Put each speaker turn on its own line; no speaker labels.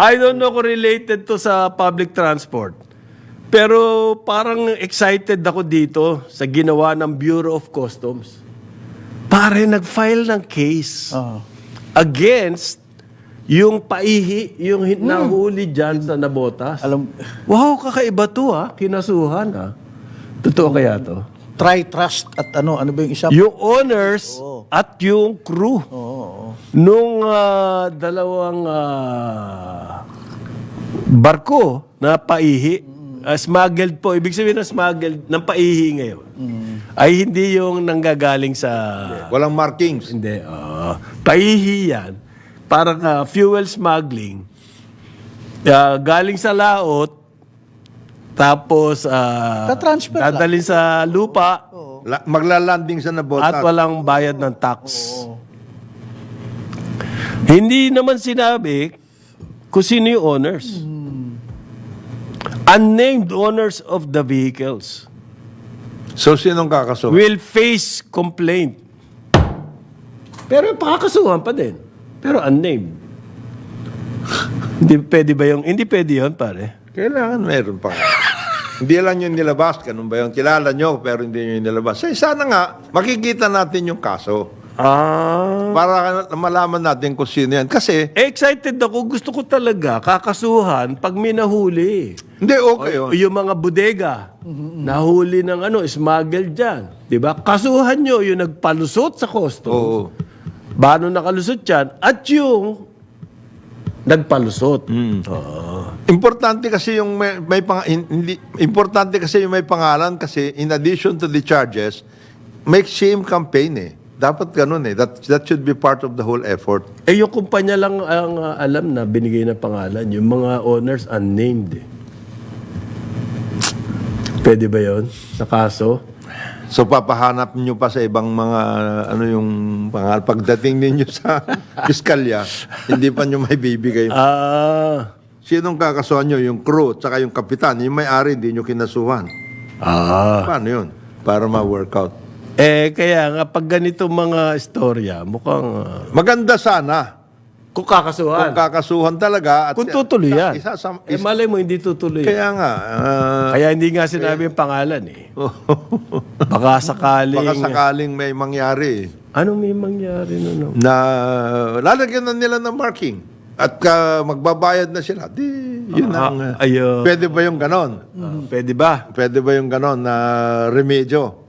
I don't know kung related to sa public transport. Pero parang excited ako dito sa ginawa ng Bureau of Customs. Pare, nag-file ng case
Oo.
against yung paihi, yung hin- nahuli dyan sa nabotas.
Alam,
Wow, kakaiba to ha. Kinasuhan ha. Totoo kaya to?
try, trust, at ano, ano ba yung isa?
Yung owners at yung crew
Oo, oo.
Nung ah, dalawang ah, barko na paihi, ah, smuggled po, ibig sabihin na smuggled, ng paihi ngayon, ay hindi yung nanggagaling sa...
Walang markings.
Hindi, oo. paihi yan. Parang ah, fuel smuggling. Ah, galing sa laot, tapos uh,
Ta-transfer lang.
dadalhin sa lupa,
La- maglalanding sa
at
nabota.
walang bayad ng tax. Hindi naman sinabi kung sino yung owners. Unnamed owners of the vehicles
So, sinong kakasuhan?
will face complaint. Pero pakakasuhan pa din. Pero unnamed. hindi pwede ba yung... Hindi pwede yun, pare.
Kailangan meron pa. hindi lang yung nilabas. Ganun ba yung kilala nyo pero hindi nyo yung nilabas. Eh, sana nga, makikita natin yung kaso.
Ah.
Para malaman natin kung sino yan. Kasi,
Excited ako. Gusto ko talaga kakasuhan pag may nahuli.
hindi okay
O
yun.
yung mga bodega, nahuli ng ano, smuggled dyan. Di ba? Kasuhan nyo yung nagpalusot sa customs.
Oo.
Paano nakalusot yan? At yung nagpalusot.
Mm.
Oo.
Importante kasi yung may, may pang, hin- hindi, importante kasi yung may pangalan kasi in addition to the charges, make shame campaign eh. Dapat ganun eh. That, that should be part of the whole effort.
Eh, yung kumpanya lang ang uh, alam na binigay na pangalan. Yung mga owners unnamed eh. Pwede ba yon sa kaso?
So papahanap nyo pa sa ibang mga ano yung pangal pagdating ninyo sa piskalya, hindi pa nyo may bibigay.
Ah.
Sinong kakasuhan nyo? Yung crew, tsaka yung kapitan. Yung may-ari, hindi nyo kinasuhan.
Ah.
Paano yun? Para ma-workout.
Eh, kaya nga, pag ganito mga istorya, mukhang... ah,
Maganda sana
kung kakasuhan.
kung kakasuhan talaga. At
Kung tutuloy yan.
Isa, isa,
eh, malay mo, hindi tutuloy.
kaya nga, ah,
Kaya hindi nga sinabi yung pangalan eh. Baka sakaling...
baka sakaling may mangyari
Ano may mangyari nun? no?
na lalagyan na nila ng marking at ka, magbabayad na sila. Di, yun ang...
Ah, ayun.
Pwede ba yung ganon?
Ah, pwede ba?
Pwede ba yung ganon na remedyo?